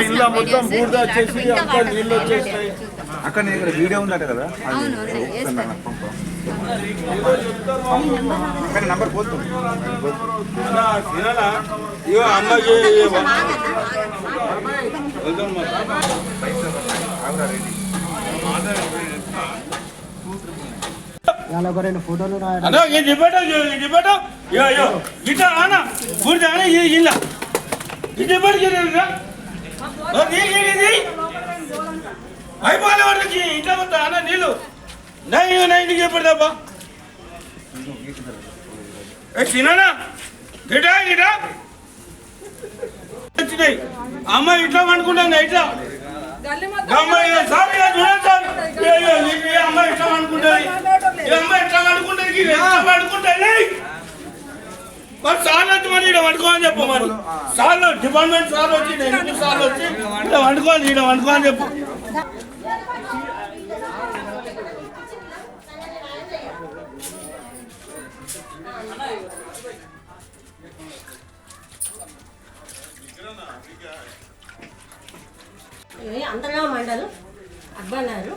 ఇల్లు మొత్తం బూడిద వచ్చేసి అంతా నీళ్ళు వచ్చేసినాయి అక్కడ వీడియో ఉందట కదా? నంబర్ పోతుంది. అన్నా, తినాలా? ఇగో అమ్మకి వెళ్దాం మరి. అన్నా, అయిపోలే వాళ్ళకి ఇంట్లో అన్న నీళ్ళు. నై నైన్ నీకు ఏ గిటా గిటా? వచ్చినాయి. అమ్మాయి ఇట్లా అనుకుంటాను ఇట్లా. అమ్మాయి అమ్మాయి ఇట్లా అనుకుంటుంది అమ్మాయి ఇట్లా అనుకుంటుంది అనుకుంటుంది మరి సార్లు వచ్చి మరి ఇక్కడ వండుకోని చెప్పు మరి. సార్లు డిపార్ట్మెంట్ సార్లు వచ్చి సార్లు వచ్చి ఇక్కడ వండుకోని ఇక్కడ వండుకోని చెప్పు. ఇది అంతర్గా మండలం అబ్బన్నారు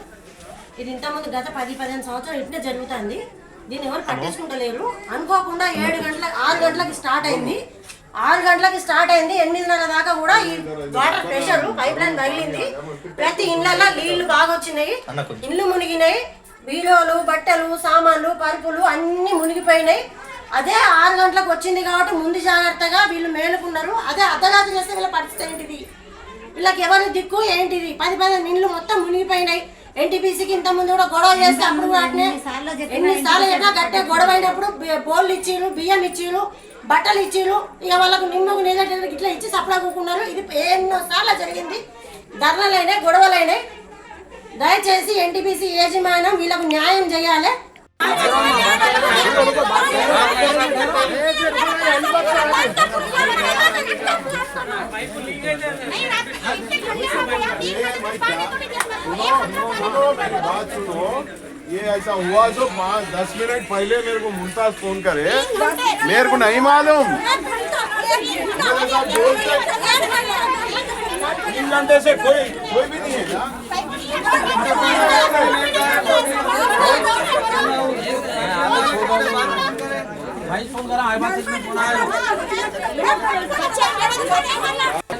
ఇది ఇంతకుముందు గత పది పదిహేను సంవత్సరాలు ఇట్నే జరుగుతుంది. దీన్ని ఎవరు పట్టించుకుంటలేరు. అనుకోకుండా ఏడు గంటల ఆరు గంటలకి స్టార్ట్ అయింది. ఆరు గంటలకి స్టార్ట్ అయింది. ఎనిమిదిన్నర దాకా కూడా ఈ వాటర్ ప్రెషర్ పైప్ లైన్ తగిలింది. ప్రతి ఇళ్ళల్లో నీళ్ళు బాగా వచ్చినాయి. ఇల్లు మునిగినాయి. బీరోలు బట్టలు సామాన్లు పరుపులు అన్ని మునిగిపోయినాయి. అదే ఆరు గంటలకు వచ్చింది కాబట్టి ముందు జాగ్రత్తగా వీళ్ళు మేలుకున్నారు. అదే అర్ధరాత్రి చేస్తే వీళ్ళ పరిస్థితి ఏంటిది? వీళ్ళకి ఎవరి దిక్కు ఏంటిది? పది పది నిండ్లు మొత్తం మునిగిపోయినాయి. ఎన్టీపీసీకి ఇంత ముందు కూడా గొడవ చేస్తే అప్పుడు వాటిని ఎన్నిసార్లు చెప్పినా గట్టే గొడవ అయినప్పుడు బోళ్ళు ఇచ్చిరు బియ్యం ఇచ్చిరు బట్టలు ఇచ్చిరు ఇక వాళ్ళకు నిన్ను నిన్నటి ఇట్లా ఇచ్చి సప్లా కూకున్నారు. ఇది ఎన్నో సార్లు జరిగింది. ధర్నాలైనాయి గొడవలైనాయి. దయచేసి ఎన్టీపీసీ యాజమాన్యం వీళ్ళకు న్యాయం చేయాలి. बात सुनो ये ऐसा हुआ तो पाँच दस मिनट पहले मेरे को मुमताज़ फ़ोन करे मेरे को नहीं मालूम तीन घंटे से कोई कोई भी नहीं है भाई फ़ोन करा आई बात इसमें फ़ोन आया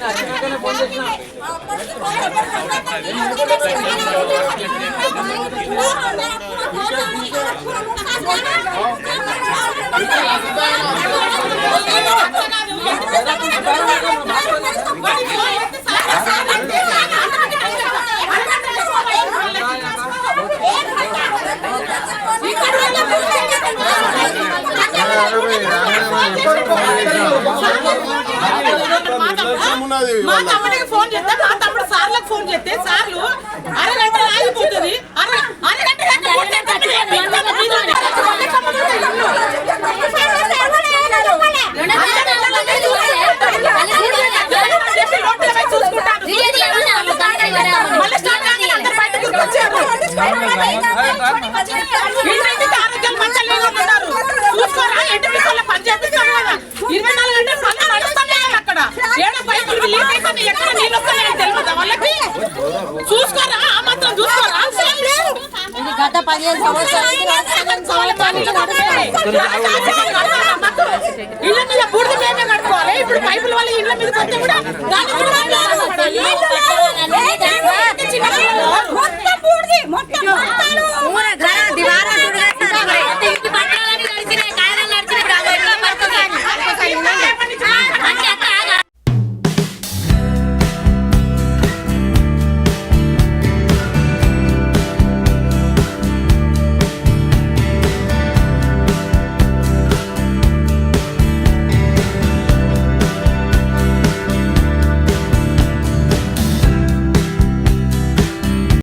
अच्छा करके फ़ोन देखना మా తమ్ముడికి ఫోన్ చేస్తే మా తమ్ముడు సార్లకు ఫోన్ చేస్తే సార్లు అరగంట ఆగిపోతుంది? అరగంట పదిహేను సంవత్సరాలు ఇళ్ళ మీద బూడిద మేమే కట్టుకోవాలి ఇప్పుడు పైపుల వల్ల ఇళ్ళ మీద కూడా